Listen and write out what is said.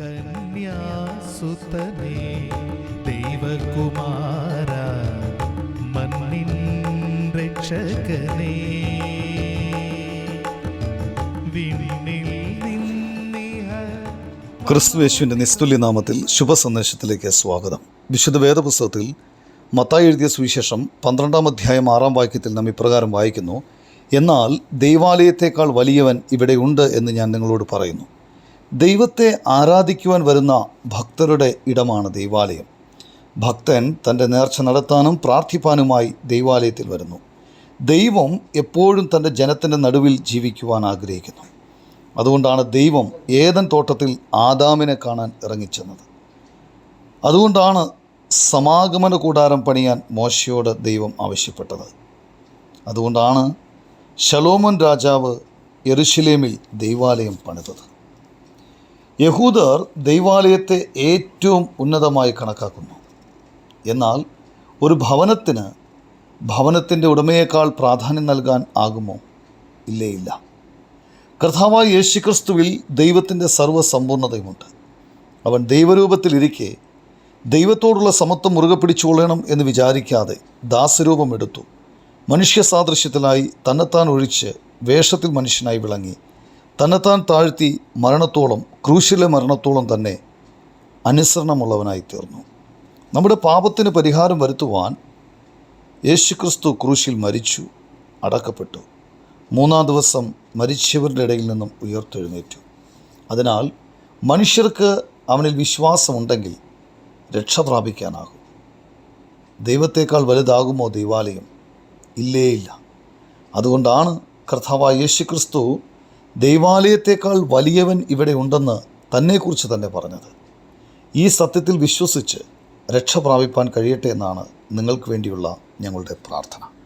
കന്യാസുതനേ ദൈവകുമാര മണ്ണിൻ രക്ഷകനേ. ക്രിസ്തുവേശുവിന്റെ നിസ്തുല്യ നാമത്തിൽ ശുഭസന്ദേശത്തിലേക്ക് സ്വാഗതം. വിശുദ്ധ വേദപുസ്തകത്തിൽ മത്തായി എഴുതിയ സുവിശേഷം പന്ത്രണ്ടാം അധ്യായം ആറാം വാക്യത്തിൽ നാം ഇപ്രകാരം വായിക്കുന്നു എന്നാൽ ദൈവാലയത്തേക്കാൾ വലിയവൻ ഇവിടെയുണ്ട് എന്ന് ഞാൻ നിങ്ങളോട് പറയുന്നു. ദൈവത്തെ ആരാധിക്കുവാൻ വരുന്ന ഭക്തരുടെ ഇടമാണ് ദൈവാലയം. ഭക്തൻ തന്റെ നേർച്ച നടത്താനും പ്രാർത്ഥിപ്പാനുമായി ദൈവാലയത്തിൽ വരുന്നു. ദൈവം എപ്പോഴും തന്റെ ജനത്തിന്റെ നടുവിൽ ജീവിക്കുവാൻ ആഗ്രഹിക്കുന്നു. അതുകൊണ്ടാണ് ദൈവം ഏതൻ തോട്ടത്തിൽ ആദാമിനെ കാണാൻ ഇറങ്ങിച്ചെന്നത്. അതുകൊണ്ടാണ് സമാഗമന കൂടാരം പണിയാൻ മോശയോട് ദൈവം ആവശ്യപ്പെട്ടത്. അതുകൊണ്ടാണ് ശലോമോൻ രാജാവ് എറുശിലേമിൽ ദൈവാലയം പണിതത്. യഹൂദർ ദൈവാലയത്തെ ഏറ്റവും ഉന്നതമായി കണക്കാക്കുന്നു. എന്നാൽ ഒരു ഭവനത്തിന് ഭവനത്തിന്റെ ഉടമയേക്കാൾ പ്രാധാന്യം നൽകാൻ ആകുമോ? ഇല്ലേ കർത്താവായ യേശുക്രിസ്തുവിൽ ദൈവത്തിന്റെ സർവസമ്പൂർണതയുമുണ്ട്. അവൻ ദൈവരൂപത്തിലിരിക്കെ ദൈവത്തോടുള്ള സമത്വം മുറുകെ പിടിച്ചുകൊള്ളണം എന്ന് വിചാരിക്കാതെ ദാസരൂപമെടുത്തു. മനുഷ്യ സാദൃശ്യത്തിലായി തന്നെത്താൻ ഒഴിച്ച് വേഷത്തിൽ മനുഷ്യനായി വിളങ്ങി. തന്നെത്താൻ താഴ്ത്തി മരണത്തോളം ക്രൂശിലെ മരണത്തോളം തന്നെ അനുസരണമുള്ളവനായി തീർന്നു നമ്മുടെ പാപത്തിന് പരിഹാരം വരുത്തുവാൻ യേശുക്രിസ്തു ക്രൂശിൽ മരിച്ചു അടക്കപ്പെട്ടു. മൂന്നാം ദിവസം മരിച്ചവരുടെ ഇടയിൽ നിന്നും ഉയർത്തെഴുന്നേറ്റു. അതിനാൽ മനുഷ്യർക്ക് അവനിൽ വിശ്വാസമുണ്ടെങ്കിൽ രക്ഷ പ്രാപിക്കാനാകും. ദൈവത്തേക്കാൾ വലുതാകുമോ ദൈവാലയം? ഇല്ലേ ഇല്ല. അതുകൊണ്ടാണ് കർത്താവായ യേശുക്രിസ്തു ദൈവാലയത്തേക്കാൾ വലിയവൻ ഇവിടെ ഉണ്ടെന്ന് തന്നെക്കുറിച്ച് തന്നെ പറഞ്ഞത്. ഈ സത്യത്തിൽ വിശ്വസിച്ച് രക്ഷ പ്രാപിപ്പാൻ കഴിയട്ടെ എന്നാണ് നിങ്ങൾക്ക് വേണ്ടിയുള്ള ഞങ്ങളുടെ പ്രാർത്ഥന.